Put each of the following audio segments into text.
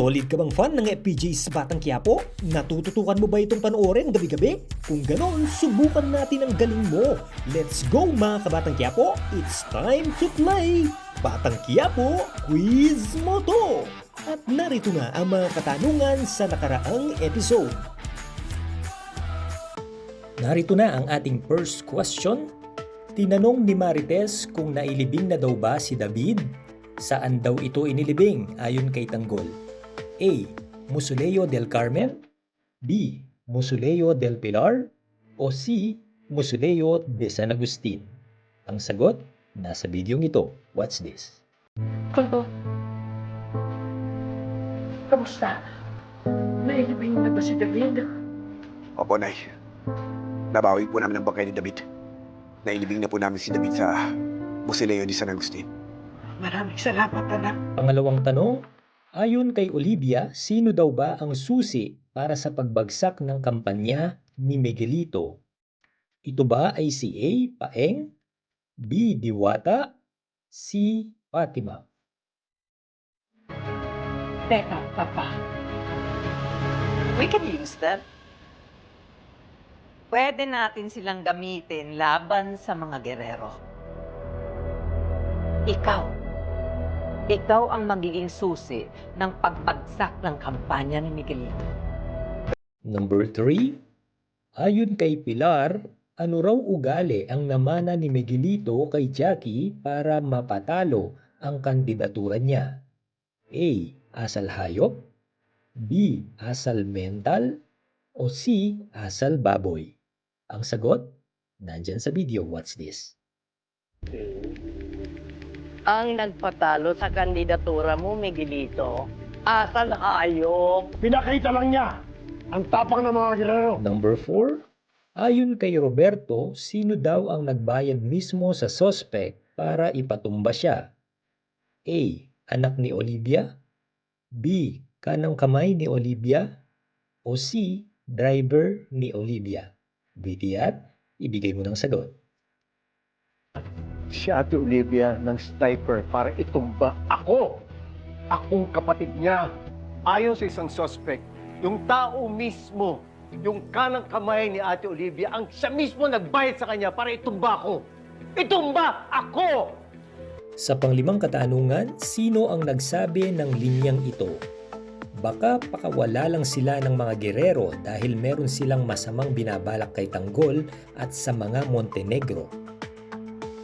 Solid ka bang fan ng FPJ's Batang Quiapo? Natututukan mo ba itong panoorin gabi-gabi? Kung ganon, subukan natin ang galing mo. Let's go mga kabatang Quiapo! It's time to play! Batang Quiapo, quiz mo to! At narito na ang mga katanungan sa nakaraang episode. Narito na ang ating first question. Tinanong ni Marites kung nailibing na daw ba si David? Saan daw ito inilibing ayon kay Tanggol? A. Musuleo del Carmen B. Musuleo del Pilar o C. Musuleo de San Agustin? Ang sagot, nasa videong ito. Watch this. Kulto. Kamusta? Nailibing na ba si David? Opo, Nay. Nabawi po namin ang bangkay ni David. Nailibing na po namin si David sa Musileo di San Agustin. Maraming salamat, anak. Pangalawang tanong, ayon kay Olivia, sino daw ba ang susi para sa pagbagsak ng kampanya ni Miguelito? Ito ba ay si A. Paeng, B. Diwata, C. Fatima? Teka, Papa. We can use them. Pwede natin silang gamitin laban sa mga gerero. Ikaw. Ikaw ang magiging susi ng pagbagsak ng kampanya ni Miguelito. Number 3, ayon kay Pilar, ano raw ugali ang namana ni Miguelito kay Jackie para mapatalo ang kandidatura niya? A. Asal hayop B. Asal mental o C. Asal baboy? Ang sagot, nandyan sa video. Watch this. Ang nagpatalo sa kandidatura mo, Miguelito, asal hayop. Pinakita lang niya ang tapang ng mga girero. Number 4, ayon kay Roberto, sino daw ang nagbayad mismo sa suspect para ipatumba siya? A. Anak ni Olivia B. Kanang kamay ni Olivia o C. Driver ni Olivia? BTR, ibigay mo ng sagot. Si Ate Olivia ng sniper para itumba ako. Akong kapatid niya. Ayon sa isang suspect, yung tao mismo, yung kanang kamay ni Ate Olivia, ang siya mismo nagbayad sa kanya para itumba ako. Itumba ako! Sa panglimang katanungan, sino ang nagsabi ng linyang ito? Baka pakawala lang sila ng mga gerero dahil meron silang masamang binabalak kay Tanggol at sa mga Montenegro.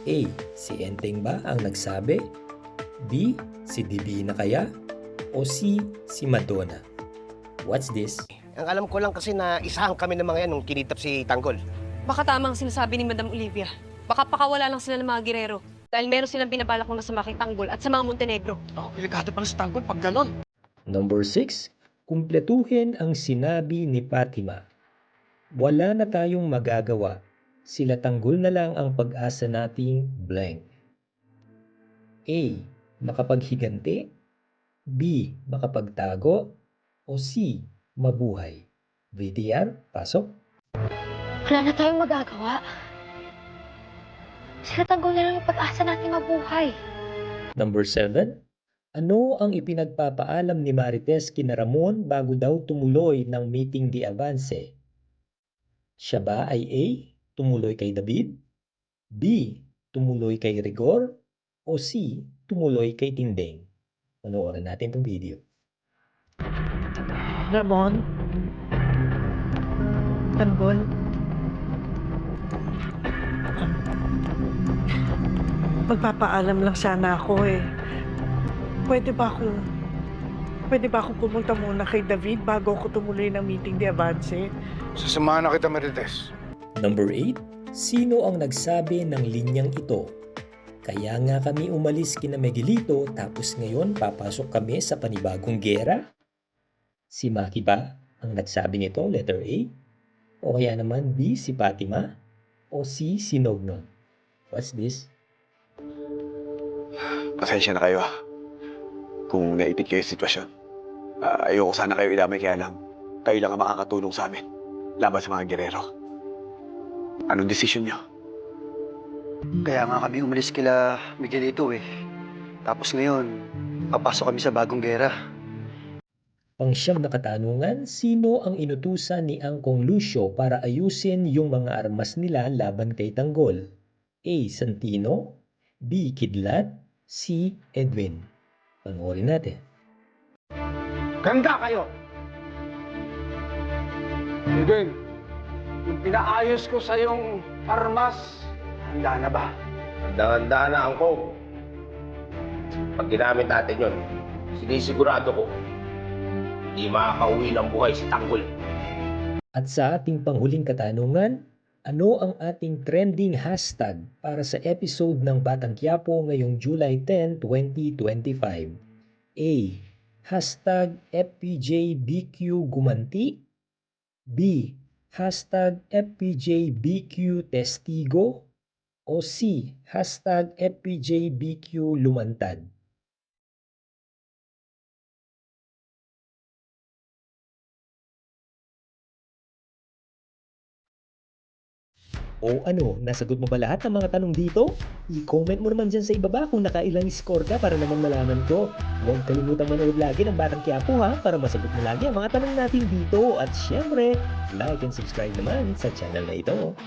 A. Si Enteng ba ang nagsabi? B. Si Divina kaya? O C. Si Madonna? What's this? Ang alam ko lang kasi na isahan kami ng mga yan nung kinitap si Tanggol. Baka tama ang sinasabi ni Madam Olivia. Baka pakawala lang sila ng mga girero. Dahil meron silang binabalak na masama kay Tanggol at sa mga Montenegro. Ako, delikado pala sa tanggol pag ganon. Number 6. Kumpletuhin ang sinabi ni Fatima. Wala na tayong magagawa. Sila tanggol na lang ang pag-asa nating blank. A. Makapaghiganti. B. Makapagtago. O C. Mabuhay. VTR, pasok. Wala na tayong magagawa. Sila tanggol na lang yung pag-asa natin mabuhay. Number 7. Ano ang ipinagpapaalam ni Marites kina Ramon bago daw tumuloy ng meeting di avance? Siya ba ay A. Tumuloy kay David? B. Tumuloy kay Rigor? O C. Tumuloy kay Tindeng? Panoorin natin itong video. Ramon? Tanggol? Magpapaalam lang sana ako eh. Pwede ba ako... Pwede ba ako pumunta muna kay David bago ako tumuloy ng meeting de Avance? Sasamahan na kita, Marites. Number 8. Sino ang nagsabi ng linyang ito? Kaya nga kami umalis kina Miguelito tapos ngayon papasok kami sa panibagong gera? Si Maki ba ang nagsabi nito, letter A? O kaya naman B, si Fatima? O C, si Nognon? What's this? Pasensya na kayo ah. Kung naipit kayo sa sitwasyon. Ah, ayoko sana kayo idamay kaya lang kayo lang ang makakatulong sa amin laban sa mga gerero. Anong desisyon niyo? Kaya nga kami umalis kila Miguelito eh. Tapos ngayon, papasok kami sa bagong gera. Pangsyam na katanungan, sino ang inutusan ni Angkong Lucio para ayusin yung mga armas nila laban kay Tanggol? A. Santino B. Kidlat C. Edwin Panoorin natin. Ganda kayo! Edwin, yung pinaayos ko sa yung armas, handa na ba? Handa-handa na angkong. Pag ginamit natin yun, sinisigurado ko, hindi makakauwi ng buhay si Tanggol. At sa ating panghuling katanungan, ano ang ating trending hashtag para sa episode ng Batang Quiapo ngayong July 10, 2025? A. Hashtag FPJBQ Gumanti B. Hashtag FPJBQ Testigo o C. Hashtag FPJBQ O ano, nasagot mo ba lahat ng mga tanong dito? I-comment mo naman dyan sa ibaba kung nakailang score ka para naman malaman ko. Huwag kalimutang manood lagi ng Batang Quiapo ha para masagot mo lagi ang mga tanong natin dito. At syempre, like and subscribe naman sa channel na ito.